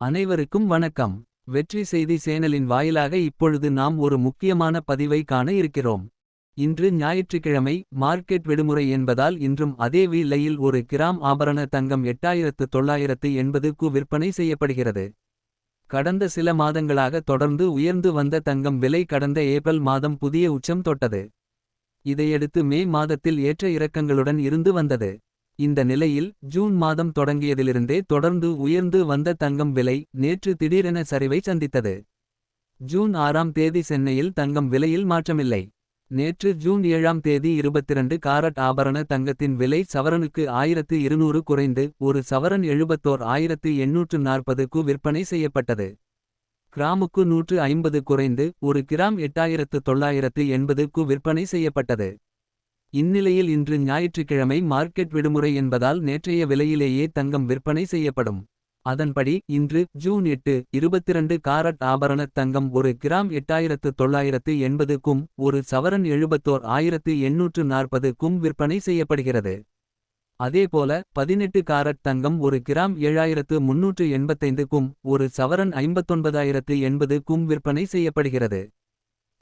அனைவருக்கும் வணக்கம். வெற்றி செய்தி சேனலின் வாயிலாக இப்பொழுது நாம் ஒரு முக்கியமான பதிவை காண இருக்கிறோம். இன்று ஞாயிற்றுக்கிழமை மார்க்கெட் விடுமுறை என்பதால் இன்றும் அதே விலையில் ஒரு கிராம் ஆபரண தங்கம் எட்டாயிரத்து தொள்ளாயிரத்து எண்பது கு விற்பனை செய்யப்படுகிறது. கடந்த சில மாதங்களாக தொடர்ந்து உயர்ந்து வந்த தங்கம் விலை கடந்த ஏப்ரல் மாதம் புதிய உச்சம் தொட்டது. இதையடுத்து மே மாதத்தில் ஏற்ற இறக்கங்களுடன் இருந்து வந்தது. இந்த நிலையில் ஜூன் மாதம் தொடங்கியதிலிருந்தே தொடர்ந்து உயர்ந்து வந்த தங்கம் விலை நேற்று திடீரென சரிவை சந்தித்தது. ஜூன் ஆறாம் தேதி சென்னையில் தங்கம் விலையில் மாற்றமில்லை. நேற்று ஜூன் ஏழாம் தேதி இருபத்திரண்டு காரட் ஆபரண தங்கத்தின் விலை சவரனுக்கு ஆயிரத்து இருநூறு குறைந்து ஒரு சவரன் எழுபத்தோர் ஆயிரத்து எண்ணூற்று நாற்பது கு விற்பனை செய்யப்பட்டது. கிராமுக்கு நூற்று ஐம்பது குறைந்து ஒரு கிராம் எட்டாயிரத்து தொள்ளாயிரத்து எண்பது கு விற்பனை செய்யப்பட்டது. இந்நிலையில் இன்று ஞாயிற்றுக்கிழமை மார்க்கெட் விடுமுறை என்பதால் நேற்றைய விலையிலேயே தங்கம் விற்பனை செய்யப்படும். அதன்படி இன்று ஜூன் எட்டு இருபத்திரண்டு காரட் ஆபரண தங்கம் ஒரு கிராம் எட்டாயிரத்து தொள்ளாயிரத்து எண்பதுக்கும் ஒரு சவரன் எழுபத்தோர் ஆயிரத்து எண்ணூற்று நாற்பது கும் விற்பனை செய்யப்படுகிறது. அதேபோல பதினெட்டு காரட் தங்கம் ஒரு கிராம் ஏழாயிரத்து முன்னூற்று எண்பத்தைந்துக்கும் ஒரு சவரன் ஐம்பத்தொன்பதாயிரத்து எண்பது கும் விற்பனை செய்யப்படுகிறது.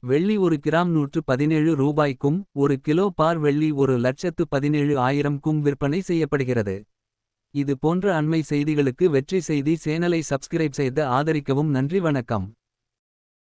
வெள்ளி ஒரு கிராம் நூற்று பதினேழு ரூபாய்க்கும் ஒரு கிலோ பார் வெள்ளி ஒரு லட்சத்து பதினேழு ஆயிரம் கும் விற்பனை செய்யப்படுகிறது. இது போன்ற அண்மை செய்திகளுக்கு வெற்றி செய்தி சேனலை சப்ஸ்கிரைப் செய்து ஆதரிக்கவும் நன்றி வணக்கம்.